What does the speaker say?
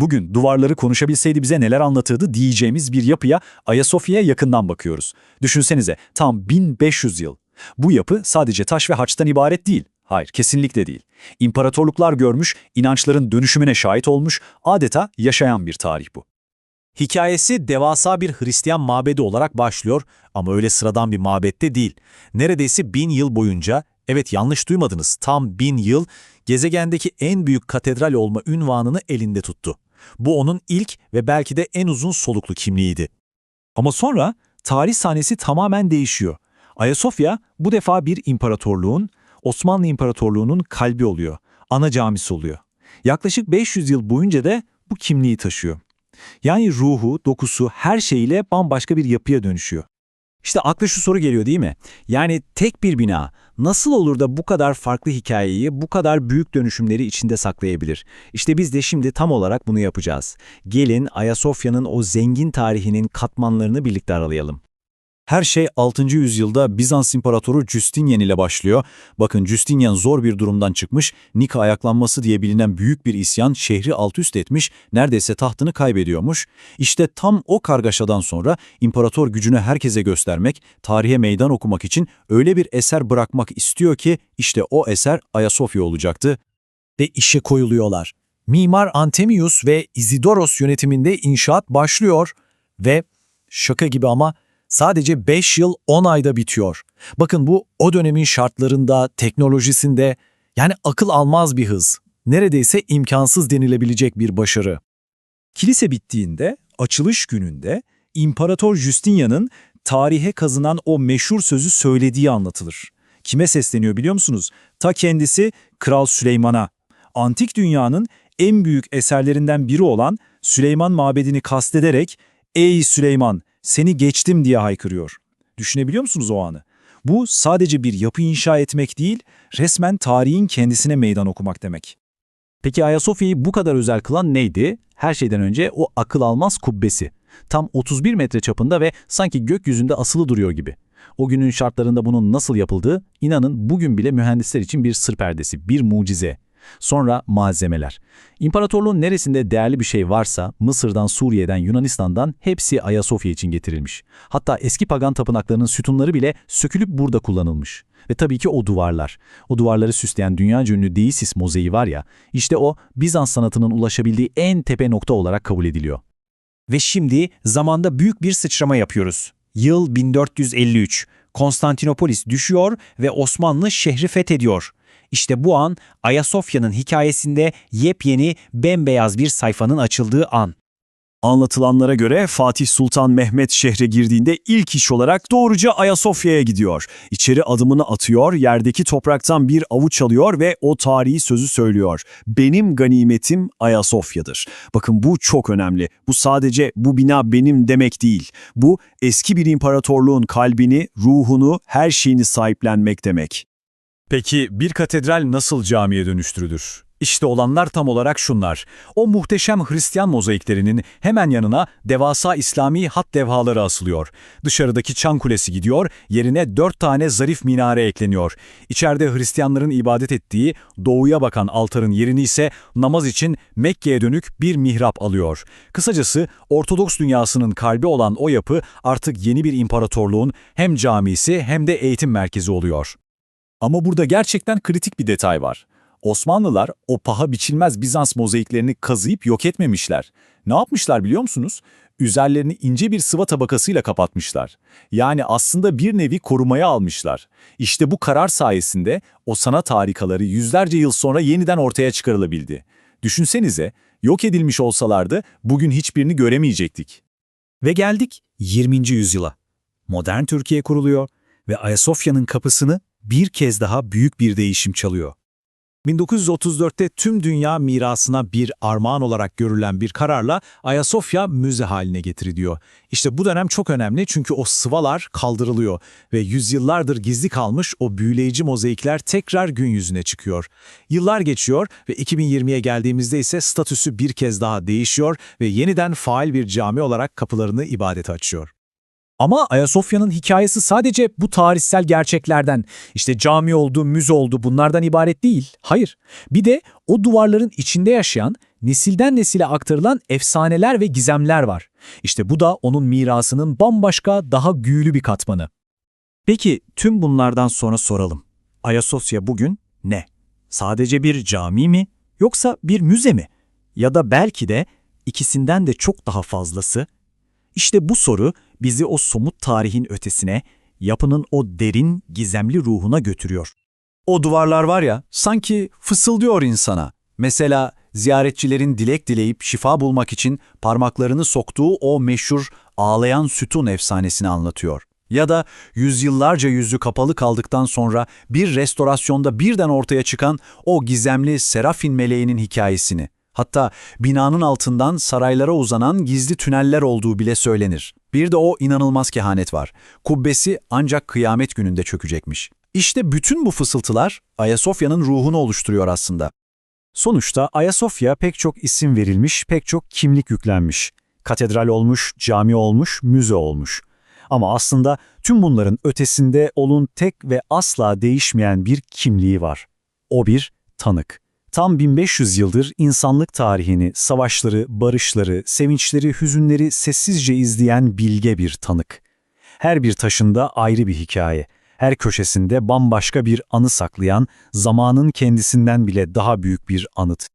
Bugün duvarları konuşabilseydi bize neler anlatırdı diyeceğimiz bir yapıya Ayasofya'ya yakından bakıyoruz. Düşünsenize tam 1500 yıl. Bu yapı sadece taş ve haçtan ibaret değil. Hayır, kesinlikle değil. İmparatorluklar görmüş, inançların dönüşümüne şahit olmuş, adeta yaşayan bir tarih bu. Hikayesi devasa bir Hristiyan mabedi olarak başlıyor ama öyle sıradan bir mabette değil. Neredeyse bin yıl boyunca, evet yanlış duymadınız, tam bin yıl gezegendeki en büyük katedral olma ünvanını elinde tuttu. Bu onun ilk ve belki de en uzun soluklu kimliğiydi. Ama sonra tarih sahnesi tamamen değişiyor. Ayasofya bu defa bir imparatorluğun, Osmanlı İmparatorluğu'nun kalbi oluyor. Ana camisi oluyor. Yaklaşık 500 yıl boyunca da bu kimliği taşıyor. Yani ruhu, dokusu, her şeyiyle bambaşka bir yapıya dönüşüyor. İşte akla şu soru geliyor değil mi? Yani tek bir bina nasıl olur da bu kadar farklı hikayeyi, bu kadar büyük dönüşümleri içinde saklayabilir? İşte biz de şimdi tam olarak bunu yapacağız. Gelin Ayasofya'nın o zengin tarihinin katmanlarını birlikte aralayalım. Her şey 6. yüzyılda Bizans İmparatoru Justinian ile başlıyor. Bakın Justinian zor bir durumdan çıkmış, Nika ayaklanması diye bilinen büyük bir isyan şehri alt üst etmiş, neredeyse tahtını kaybediyormuş. İşte tam o kargaşadan sonra imparator gücünü herkese göstermek, tarihe meydan okumak için öyle bir eser bırakmak istiyor ki işte o eser Ayasofya olacaktı. Ve işe koyuluyorlar. Mimar Antemius ve Isidoros yönetiminde inşaat başlıyor ve şaka gibi ama sadece 5 yıl 10 ayda bitiyor. Bakın bu o dönemin şartlarında, teknolojisinde yani akıl almaz bir hız. Neredeyse imkansız denilebilecek bir başarı. Kilise bittiğinde, açılış gününde İmparator Justinian'ın tarihe kazınan o meşhur sözü söylediği anlatılır. Kime sesleniyor biliyor musunuz? Ta kendisi Kral Süleyman'a. Antik dünyanın en büyük eserlerinden biri olan Süleyman Mabedi'ni kastederek ''Ey Süleyman, seni geçtim'' diye haykırıyor. Düşünebiliyor musunuz o anı? Bu sadece bir yapı inşa etmek değil, resmen tarihin kendisine meydan okumak demek. Peki Ayasofya'yı bu kadar özel kılan neydi? Her şeyden önce o akıl almaz kubbesi. Tam 31 metre çapında ve sanki gökyüzünde asılı duruyor gibi. O günün şartlarında bunun nasıl yapıldığı, inanın bugün bile mühendisler için bir sır perdesi, bir mucize. Sonra malzemeler. İmparatorluğun neresinde değerli bir şey varsa Mısır'dan, Suriye'den, Yunanistan'dan hepsi Ayasofya için getirilmiş. Hatta eski pagan tapınaklarının sütunları bile sökülüp burada kullanılmış. Ve tabii ki o duvarlar. O duvarları süsleyen dünya ünlü Deisis mozaiği var ya, işte o Bizans sanatının ulaşabildiği en tepe nokta olarak kabul ediliyor. Ve şimdi zamanda büyük bir sıçrama yapıyoruz. Yıl 1453. Konstantinopolis düşüyor ve Osmanlı şehri fethediyor. İşte bu an Ayasofya'nın hikayesinde yepyeni bembeyaz bir sayfanın açıldığı an. Anlatılanlara göre Fatih Sultan Mehmet şehre girdiğinde ilk iş olarak doğruca Ayasofya'ya gidiyor. İçeri adımını atıyor, yerdeki topraktan bir avuç alıyor ve o tarihi sözü söylüyor. Benim ganimetim Ayasofya'dır. Bakın bu çok önemli. Bu sadece bu bina benim demek değil. Bu eski bir imparatorluğun kalbini, ruhunu, her şeyini sahiplenmek demek. Peki bir katedral nasıl camiye dönüştürülür? İşte olanlar tam olarak şunlar. O muhteşem Hristiyan mozaiklerinin hemen yanına devasa İslami hat levhaları asılıyor. Dışarıdaki çan kulesi gidiyor, yerine dört tane zarif minare ekleniyor. İçeride Hristiyanların ibadet ettiği doğuya bakan altarın yerini ise namaz için Mekke'ye dönük bir mihrap alıyor. Kısacası Ortodoks dünyasının kalbi olan o yapı artık yeni bir imparatorluğun hem camisi hem de eğitim merkezi oluyor. Ama burada gerçekten kritik bir detay var. Osmanlılar o paha biçilmez Bizans mozaiklerini kazıyıp yok etmemişler. Ne yapmışlar biliyor musunuz? Üzerlerini ince bir sıva tabakasıyla kapatmışlar. Yani aslında bir nevi korumaya almışlar. İşte bu karar sayesinde o sanat harikaları yüzlerce yıl sonra yeniden ortaya çıkarılabildi. Düşünsenize, yok edilmiş olsalardı bugün hiçbirini göremeyecektik. Ve geldik 20. yüzyıla. Modern Türkiye kuruluyor ve Ayasofya'nın kapısını bir kez daha büyük bir değişim çalıyor. 1934'te tüm dünya mirasına bir armağan olarak görülen bir kararla Ayasofya müze haline getiriliyor. İşte bu dönem çok önemli çünkü o sıvalar kaldırılıyor ve yüzyıllardır gizli kalmış o büyüleyici mozaikler tekrar gün yüzüne çıkıyor. Yıllar geçiyor ve 2020'ye geldiğimizde ise statüsü bir kez daha değişiyor ve yeniden faal bir cami olarak kapılarını ibadete açıyor. Ama Ayasofya'nın hikayesi sadece bu tarihsel gerçeklerden, işte cami oldu, müze oldu bunlardan ibaret değil. Hayır. Bir de o duvarların içinde yaşayan nesilden nesile aktarılan efsaneler ve gizemler var. İşte bu da onun mirasının bambaşka, daha güğlü bir katmanı. Peki tüm bunlardan sonra soralım. Ayasofya bugün ne? Sadece bir cami mi? Yoksa bir müze mi? Ya da belki de ikisinden de çok daha fazlası? İşte bu soru bizi o somut tarihin ötesine, yapının o derin, gizemli ruhuna götürüyor. O duvarlar var ya, sanki fısıldıyor insana. Mesela ziyaretçilerin dilek dileyip şifa bulmak için parmaklarını soktuğu o meşhur ağlayan sütun efsanesini anlatıyor. Ya da yüzyıllarca yüzü kapalı kaldıktan sonra bir restorasyonda birden ortaya çıkan o gizemli Serafin meleğinin hikayesini. Hatta binanın altından saraylara uzanan gizli tüneller olduğu bile söylenir. Bir de o inanılmaz kehanet var. Kubbesi ancak kıyamet gününde çökecekmiş. İşte bütün bu fısıltılar Ayasofya'nın ruhunu oluşturuyor aslında. Sonuçta Ayasofya pek çok isim verilmiş, pek çok kimlik yüklenmiş. Katedral olmuş, cami olmuş, müze olmuş. Ama aslında tüm bunların ötesinde onun tek ve asla değişmeyen bir kimliği var. O bir tanık. Tam 1500 yıldır insanlık tarihini, savaşları, barışları, sevinçleri, hüzünleri sessizce izleyen bilge bir tanık. Her bir taşında ayrı bir hikaye, her köşesinde bambaşka bir anı saklayan, zamanın kendisinden bile daha büyük bir anıt.